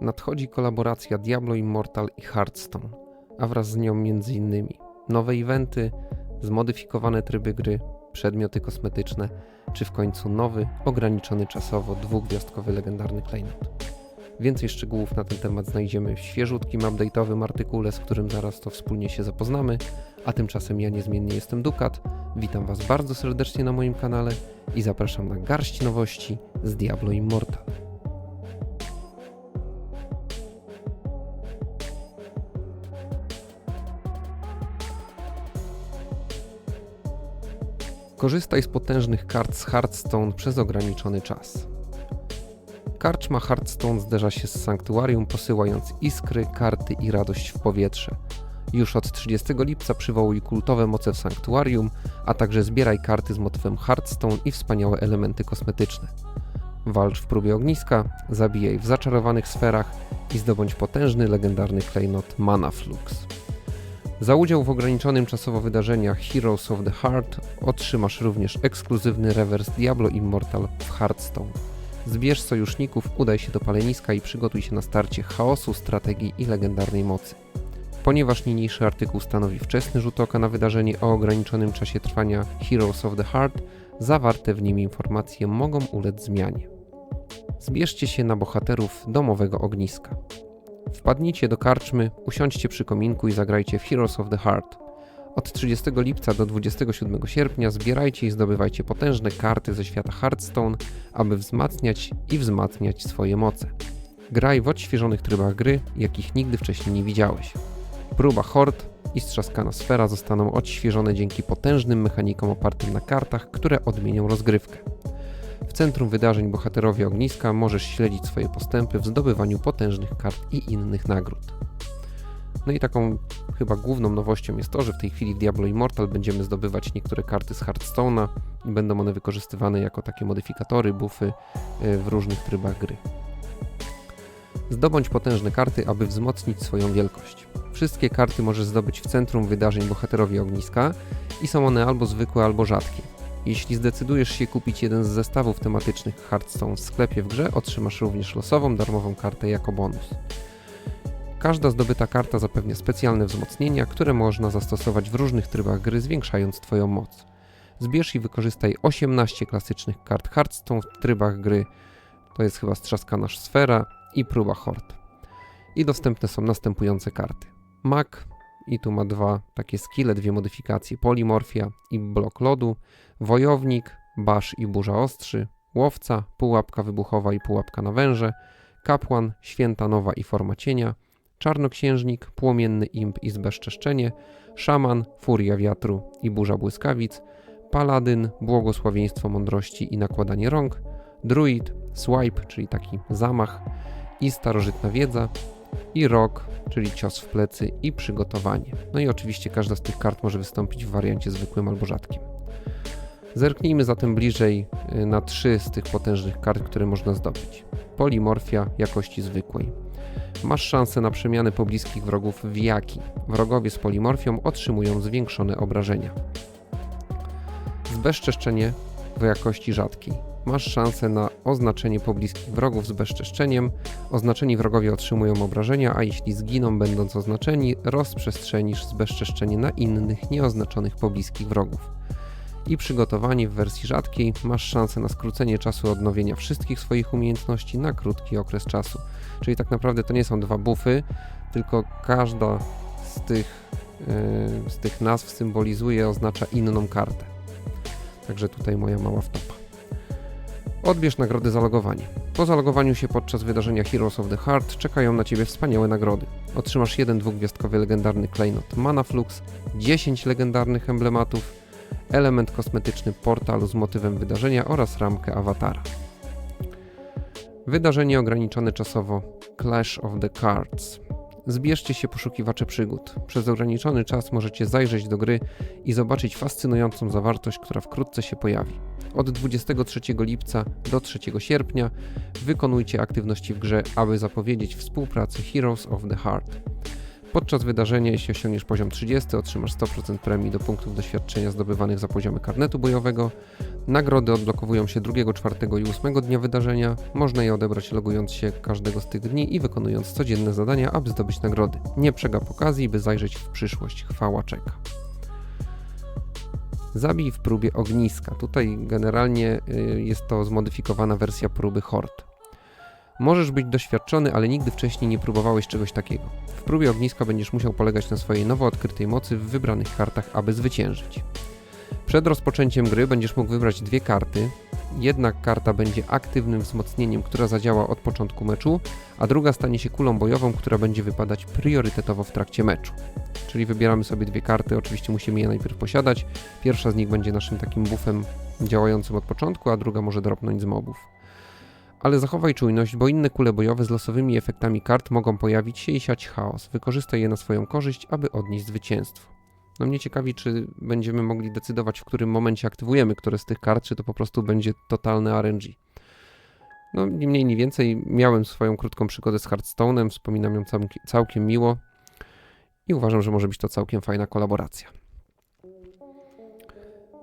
Nadchodzi kolaboracja Diablo Immortal i Hearthstone, a wraz z nią m.in. nowe eventy, zmodyfikowane tryby gry, przedmioty kosmetyczne, czy w końcu nowy, ograniczony czasowo dwugwiazdkowy legendarny klejnot. Więcej szczegółów na ten temat znajdziemy w świeżutkim update'owym artykule, z którym zaraz to wspólnie się zapoznamy, a tymczasem ja niezmiennie jestem Dukat. Witam Was bardzo serdecznie na moim kanale i zapraszam na garść nowości z Diablo Immortal. Korzystaj z potężnych kart z Hearthstone przez ograniczony czas. Karczma Hearthstone zderza się z sanktuarium, posyłając iskry, karty i radość w powietrze. Już od 30 lipca przywołuj kultowe moce w sanktuarium, a także zbieraj karty z motywem Hearthstone i wspaniałe elementy kosmetyczne. Walcz w próbie ogniska, zabijaj w zaczarowanych sferach i zdobądź potężny, legendarny klejnot Mana Flux. Za udział w ograniczonym czasowo wydarzeniach Heroes of the Heart otrzymasz również ekskluzywny rewers Diablo Immortal w Hearthstone. Zbierz sojuszników, udaj się do paleniska i przygotuj się na starcie chaosu, strategii i legendarnej mocy. Ponieważ niniejszy artykuł stanowi wczesny rzut oka na wydarzenie o ograniczonym czasie trwania Heroes of the Heart, zawarte w nim informacje mogą ulec zmianie. Zbierzcie się na bohaterów domowego ogniska. Wpadnijcie do karczmy, usiądźcie przy kominku i zagrajcie w Heroes of the Heart. Od 30 lipca do 27 sierpnia zbierajcie i zdobywajcie potężne karty ze świata Hearthstone, aby wzmacniać i wzmacniać swoje moce. Graj w odświeżonych trybach gry, jakich nigdy wcześniej nie widziałeś. Próba hord i strzaskana sfera zostaną odświeżone dzięki potężnym mechanikom opartym na kartach, które odmienią rozgrywkę. W centrum wydarzeń bohaterowie ogniska możesz śledzić swoje postępy w zdobywaniu potężnych kart i innych nagród. No i taką chyba główną nowością jest to, że w tej chwili w Diablo Immortal będziemy zdobywać niektóre karty z Hearthstone'a i będą one wykorzystywane jako takie modyfikatory, buffy y, w różnych trybach gry. Zdobądź potężne karty, aby wzmocnić swoją wielkość. Wszystkie karty możesz zdobyć w centrum wydarzeń bohaterowie ogniska i są one albo zwykłe, albo rzadkie. Jeśli zdecydujesz się kupić jeden z zestawów tematycznych Hearthstone w sklepie w grze, otrzymasz również losową, darmową kartę jako bonus. Każda zdobyta karta zapewnia specjalne wzmocnienia, które można zastosować w różnych trybach gry, zwiększając Twoją moc. Zbierz i wykorzystaj 18 klasycznych kart Hearthstone w trybach gry. To jest chyba strzaskana sfera i próba hord. I dostępne są następujące karty. Mag, i tu ma dwa takie skille, dwie modyfikacje, polimorfia i blok lodu, wojownik, basz i burza ostrzy, łowca, pułapka wybuchowa i pułapka na węże, kapłan, święta nowa i forma cienia, czarnoksiężnik, płomienny imp i zbezczeszczenie, szaman, furia wiatru i burza błyskawic, paladyn, błogosławieństwo mądrości i nakładanie rąk, druid, swipe, czyli taki zamach i starożytna wiedza i rok, czyli cios w plecy i przygotowanie. No i oczywiście każda z tych kart może wystąpić w wariancie zwykłym albo rzadkim. Zerknijmy zatem bliżej y, na trzy z tych potężnych kart, które można zdobyć. Polimorfia jakości zwykłej. Masz szansę na przemianę pobliskich wrogów w jaki. Wrogowie z polimorfią otrzymują zwiększone obrażenia. Zbezczeszczenie w jakości rzadkiej. Masz szansę na oznaczenie pobliskich wrogów z bezczeszczeniem. Oznaczeni wrogowie otrzymują obrażenia, a jeśli zginą będąc oznaczeni, rozprzestrzenisz zbezczeszczenie na innych nieoznaczonych pobliskich wrogów. I przygotowanie w wersji rzadkiej masz szansę na skrócenie czasu odnowienia wszystkich swoich umiejętności na krótki okres czasu. Czyli tak naprawdę to nie są dwa buffy, tylko każda z tych, yy, z tych nazw symbolizuje, oznacza inną kartę. Także tutaj moja mała wtopa. Odbierz nagrody za logowanie. Po zalogowaniu się podczas wydarzenia Heroes of the Heart czekają na Ciebie wspaniałe nagrody. Otrzymasz jeden dwugwiazdkowy legendarny klejnot Mana Flux, 10 legendarnych emblematów, element kosmetyczny portalu z motywem wydarzenia oraz ramkę awatara. Wydarzenie ograniczone czasowo Clash of the Cards. Zbierzcie się poszukiwacze przygód. Przez ograniczony czas możecie zajrzeć do gry i zobaczyć fascynującą zawartość, która wkrótce się pojawi. Od 23 lipca do 3 sierpnia wykonujcie aktywności w grze, aby zapowiedzieć współpracę Heroes of the Heart. Podczas wydarzenia, jeśli osiągniesz poziom 30, otrzymasz 100% premii do punktów doświadczenia zdobywanych za poziomy karnetu bojowego. Nagrody odblokowują się 2, 4 i 8 dnia wydarzenia. Można je odebrać logując się każdego z tych dni i wykonując codzienne zadania, aby zdobyć nagrody. Nie przegap okazji, by zajrzeć w przyszłość. Chwała czeka. Zabij w próbie ogniska. Tutaj generalnie y, jest to zmodyfikowana wersja próby hord. Możesz być doświadczony, ale nigdy wcześniej nie próbowałeś czegoś takiego. W próbie ogniska będziesz musiał polegać na swojej nowo odkrytej mocy w wybranych kartach, aby zwyciężyć. Przed rozpoczęciem gry będziesz mógł wybrać dwie karty. Jedna karta będzie aktywnym wzmocnieniem, która zadziała od początku meczu, a druga stanie się kulą bojową, która będzie wypadać priorytetowo w trakcie meczu. Czyli wybieramy sobie dwie karty, oczywiście musimy je najpierw posiadać. Pierwsza z nich będzie naszym takim buffem działającym od początku, a druga może dropnąć z mobów. Ale zachowaj czujność, bo inne kule bojowe z losowymi efektami kart mogą pojawić się i siać chaos. Wykorzystaj je na swoją korzyść, aby odnieść zwycięstwo. No mnie ciekawi, czy będziemy mogli decydować, w którym momencie aktywujemy które z tych kart, czy to po prostu będzie totalne RNG. No, ni mniej, ni więcej. Miałem swoją krótką przygodę z Hearthstone'em, wspominam ją całkiem miło i uważam, że może być to całkiem fajna kolaboracja.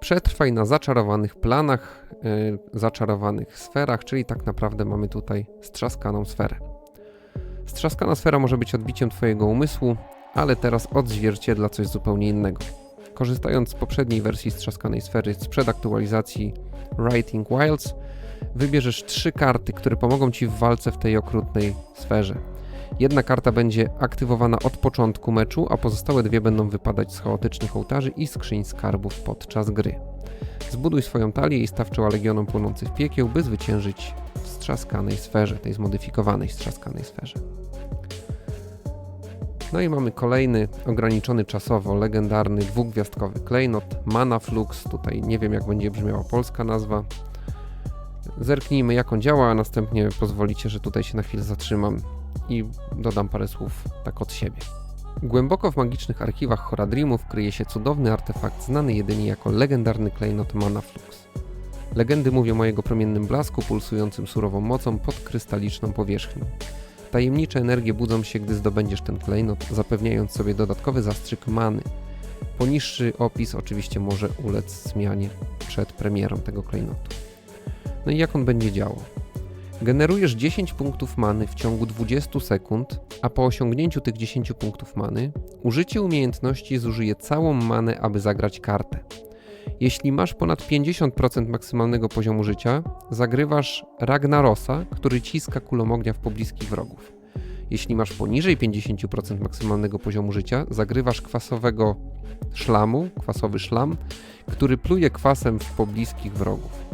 Przetrwaj na zaczarowanych planach, yy, zaczarowanych sferach, czyli tak naprawdę mamy tutaj strzaskaną sferę. Strzaskana sfera może być odbiciem Twojego umysłu, ale teraz odzwierciedla coś zupełnie innego. Korzystając z poprzedniej wersji strzaskanej sfery sprzed aktualizacji Writing Wilds, wybierzesz trzy karty, które pomogą Ci w walce w tej okrutnej sferze. Jedna karta będzie aktywowana od początku meczu, a pozostałe dwie będą wypadać z chaotycznych ołtarzy i skrzyń skarbów podczas gry. Zbuduj swoją talię i staw czoła legionom płonących piekieł, by zwyciężyć w strzaskanej sferze, tej zmodyfikowanej strzaskanej sferze. No i mamy kolejny ograniczony czasowo, legendarny, dwugwiazdkowy klejnot, Mana Flux. Tutaj nie wiem jak będzie brzmiała polska nazwa. Zerknijmy jak on działa, a następnie pozwolicie, że tutaj się na chwilę zatrzymam i dodam parę słów tak od siebie. Głęboko w magicznych archiwach Horadrimów kryje się cudowny artefakt znany jedynie jako legendarny klejnot Mana Flux. Legendy mówią o jego promiennym blasku pulsującym surową mocą pod krystaliczną powierzchnią. Tajemnicze energie budzą się, gdy zdobędziesz ten klejnot, zapewniając sobie dodatkowy zastrzyk many. Poniższy opis oczywiście może ulec zmianie przed premierą tego klejnotu. No i jak on będzie działał? Generujesz 10 punktów many w ciągu 20 sekund, a po osiągnięciu tych 10 punktów many, użycie umiejętności zużyje całą manę, aby zagrać kartę. Jeśli masz ponad 50% maksymalnego poziomu życia, zagrywasz Ragnarosa, który ciska kulą ognia w pobliskich wrogów. Jeśli masz poniżej 50% maksymalnego poziomu życia, zagrywasz kwasowego szlamu, kwasowy szlam, który pluje kwasem w pobliskich wrogów.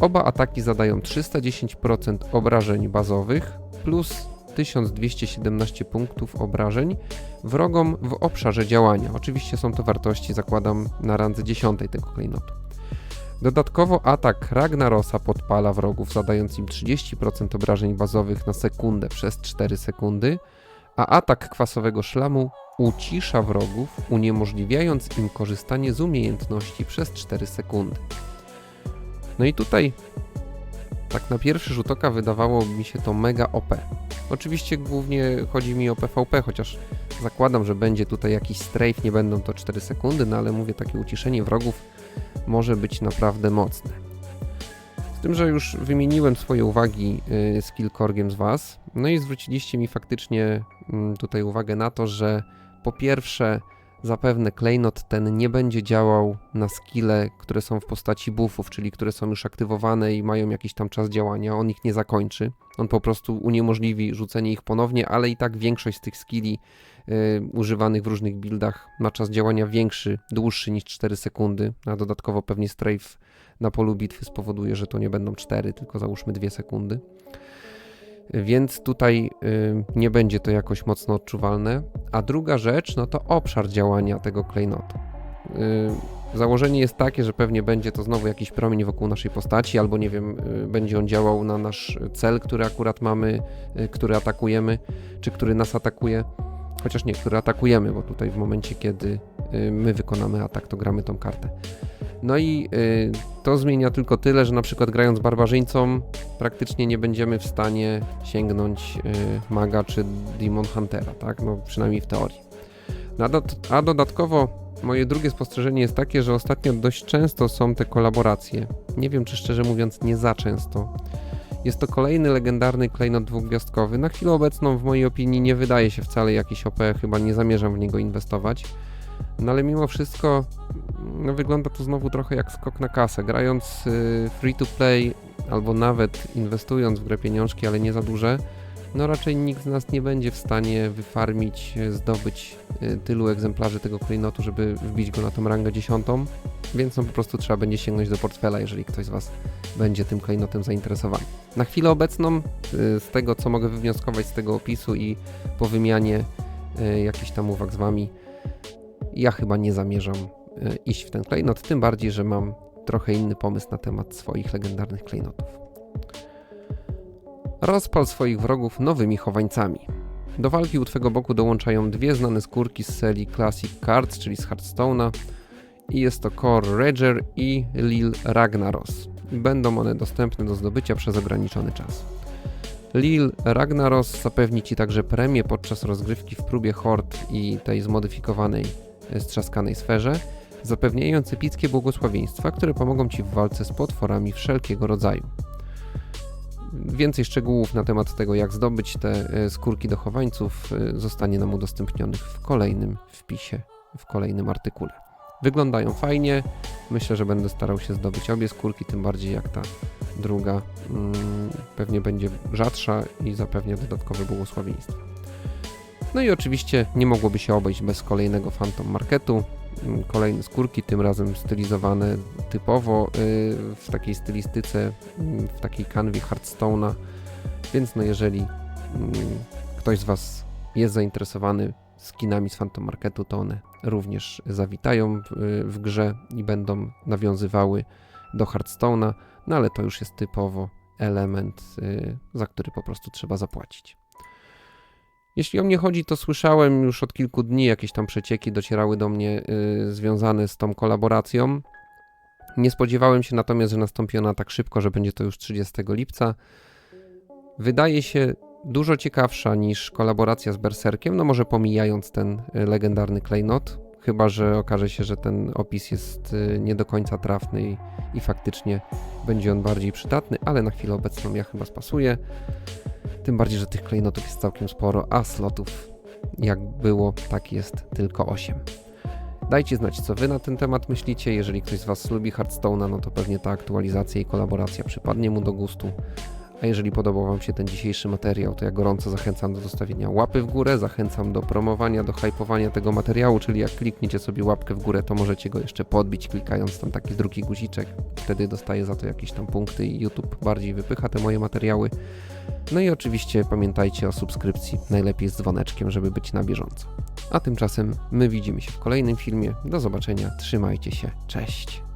Oba ataki zadają 310% obrażeń bazowych plus 1217 punktów obrażeń wrogom w obszarze działania. Oczywiście są to wartości, zakładam, na randze 10 tego klejnotu. Dodatkowo atak Ragnarosa podpala wrogów, zadając im 30% obrażeń bazowych na sekundę przez 4 sekundy, a atak kwasowego szlamu ucisza wrogów, uniemożliwiając im korzystanie z umiejętności przez 4 sekundy. No i tutaj tak na pierwszy rzut oka wydawało mi się to mega OP. Oczywiście głównie chodzi mi o PvP, chociaż zakładam, że będzie tutaj jakiś strafe, nie będą to 4 sekundy, no ale mówię, takie uciszenie wrogów może być naprawdę mocne. Z tym, że już wymieniłem swoje uwagi y, z kilkorgiem z Was, no i zwróciliście mi faktycznie mm, tutaj uwagę na to, że po pierwsze zapewne klejnot ten nie będzie działał na skille, które są w postaci buffów, czyli które są już aktywowane i mają jakiś tam czas działania. On ich nie zakończy. On po prostu uniemożliwi rzucenie ich ponownie, ale i tak większość z tych skilli yy, używanych w różnych buildach ma czas działania większy, dłuższy niż 4 sekundy, a dodatkowo pewnie strafe na polu bitwy spowoduje, że to nie będą 4, tylko załóżmy 2 sekundy więc tutaj y, nie będzie to jakoś mocno odczuwalne. A druga rzecz, no to obszar działania tego klejnotu. Y, założenie jest takie, że pewnie będzie to znowu jakiś promień wokół naszej postaci, albo nie wiem, y, będzie on działał na nasz cel, który akurat mamy, który atakujemy, czy który nas atakuje. Chociaż nie, który atakujemy, bo tutaj w momencie, kiedy my wykonamy atak, to gramy tą kartę. No i y, to zmienia tylko tyle, że na przykład grając barbarzyńcą praktycznie nie będziemy w stanie sięgnąć y, maga czy demon huntera, tak? No przynajmniej w teorii. No, a, a dodatkowo moje drugie spostrzeżenie jest takie, że ostatnio dość często są te kolaboracje. Nie wiem czy szczerze mówiąc nie za często. Jest to kolejny legendarny klejnot dwugwiazdkowy. Na chwilę obecną w mojej opinii nie wydaje się wcale jakiś OP, chyba nie zamierzam w niego inwestować. No ale mimo wszystko no, wygląda to znowu trochę jak skok na kasę. Grając y, free to play albo nawet inwestując w grę pieniążki, ale nie za duże, no raczej nikt z nas nie będzie w stanie wyfarmić, y, zdobyć y, tylu egzemplarzy tego klejnotu, żeby wbić go na tą rangę dziesiątą, więc no po prostu trzeba będzie sięgnąć do portfela, jeżeli ktoś z Was będzie tym klejnotem zainteresowany. Na chwilę obecną, y, z tego co mogę wywnioskować z tego opisu i po wymianie jakichś tam uwag z Wami, ja chyba nie zamierzam e, iść w ten klejnot, tym bardziej, że mam trochę inny pomysł na temat swoich legendarnych klejnotów. Rozpal swoich wrogów nowymi chowańcami. Do walki u Twego boku dołączają dwie znane skórki z serii Classic Cards, czyli z Hearthstone'a i jest to Core Rager i Lil Ragnaros. Będą one dostępne do zdobycia przez ograniczony czas. Lil Ragnaros zapewni Ci także premię podczas rozgrywki w próbie Horde i tej zmodyfikowanej strzaskanej sferze, zapewniając epickie błogosławieństwa, które pomogą Ci w walce z potworami wszelkiego rodzaju. Więcej szczegółów na temat tego, jak zdobyć te e, skórki do chowańców, e, zostanie nam udostępnionych w kolejnym wpisie, w kolejnym artykule. Wyglądają fajnie. Myślę, że będę starał się zdobyć obie skórki, tym bardziej jak ta druga mm, pewnie będzie rzadsza i zapewnia dodatkowe błogosławieństwa. No i oczywiście nie mogłoby się obejść bez kolejnego Phantom Marketu. Mm, Kolejne skórki, tym razem stylizowane typowo y, w takiej stylistyce, mm, w takiej kanwie Hearthstone'a. Więc no jeżeli mm, ktoś z Was jest zainteresowany skinami z Phantom Marketu, to one również zawitają w, grze i będą nawiązywały do Hearthstone'a, no ale to już jest typowo element, y, za który po prostu trzeba zapłacić. Jeśli o mnie chodzi, to słyszałem już od kilku dni jakieś tam przecieki docierały do mnie y, związane z tą kolaboracją. Nie spodziewałem się natomiast, że nastąpi ona tak szybko, że będzie to już 30 lipca. Wydaje się dużo ciekawsza niż kolaboracja z Berserkiem, no może pomijając ten y, legendarny klejnot, chyba że okaże się, że ten opis jest y, nie do końca trafny i, i faktycznie będzie on bardziej przydatny, ale na chwilę obecną ja chyba spasuję. Tym bardziej, że tych klejnotów jest całkiem sporo, a slotów jak było, tak jest tylko 8. Dajcie znać, co wy na ten temat myślicie. Jeżeli ktoś z was lubi Hearthstone'a, no to pewnie ta aktualizacja i kolaboracja przypadnie mu do gustu. A jeżeli podobał Wam się ten dzisiejszy materiał, to ja gorąco zachęcam do zostawienia łapy w górę, zachęcam do promowania, do hypowania tego materiału, czyli jak klikniecie sobie łapkę w górę, to możecie go jeszcze podbić, klikając tam taki drugi guziczek. Wtedy dostaję za to jakieś tam punkty i YouTube bardziej wypycha te moje materiały. No i oczywiście pamiętajcie o subskrypcji, najlepiej z dzwoneczkiem, żeby być na bieżąco. A tymczasem my widzimy się w kolejnym filmie. Do zobaczenia, trzymajcie się, cześć.